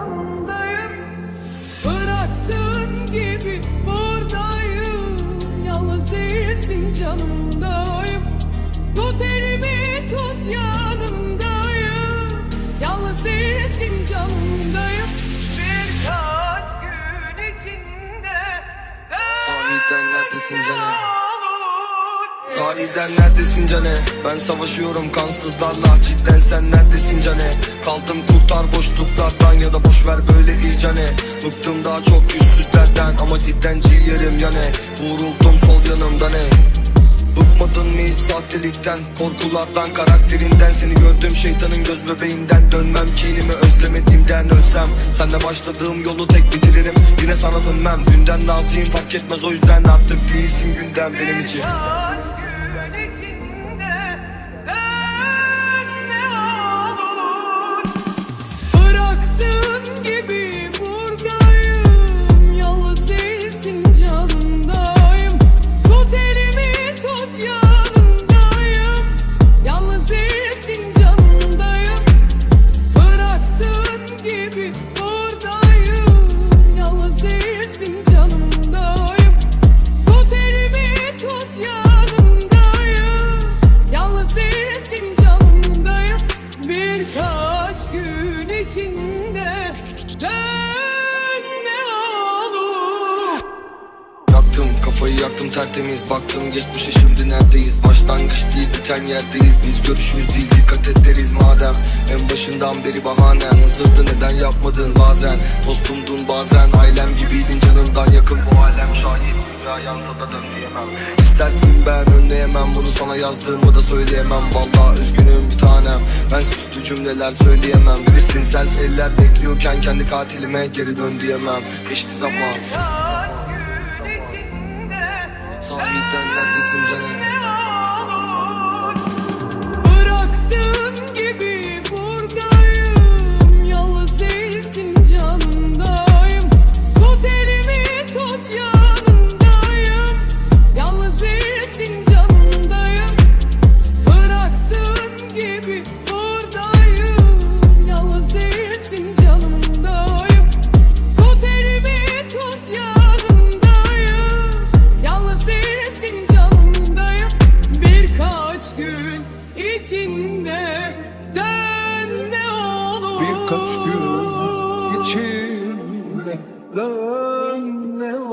arkamdayım Bıraktığın gibi buradayım. Yalnız değilsin canımdayım. Tut elimi tut yanımdayım. Yalnız değilsin canımdayım. Birkaç gün içinde Sahiden neredesin canım? Tarihten neredesin cane Ben savaşıyorum kansızlarla. Cidden sen neredesin cane Kaldım kurtar boşluklardan ya da boş ver böyle iyicane Bıktım daha çok yüzsüzlerden ama cidden ciğerim yane Vuruldum sol yanımda ne? Bıkmadın mı hiç sahtelikten Korkulardan karakterinden? Seni gördüm şeytanın göz bebeğinden. Dönmem kinimi özlemediğimden ölsem. Senle başladığım yolu tek bitiririm. Yine sana dönmem. Dünden naziyim fark etmez o yüzden Artık değilsin gündem benim için içinde dön ne olur. Yaktım kafayı yaktım tertemiz. Baktım geçmişe şimdi neredeyiz? Başlangıç değil biten yerdeyiz. Biz görüşürüz değil dikkat et deriz madem. En başından beri bahanen. Hazırdı neden yapmadın bazen? Dostumdun bazen. Ailem gibiydin canımdan yakın. Bu alem şahit. Dünya yansa da dön diyemem. İstersin ben önleyemem bunu sana yazdığımı da söyleyemem. Vallahi üzgünüm bir tanem. Ben süslü cümleler söyleyemem. Bilirsin sen eller bekliyorken kendi katilime geri dön diyemem. Geçti zaman. Sahiden neredesin canım? İçinde dön ne olur. Birkaç gün içinde dön ne olur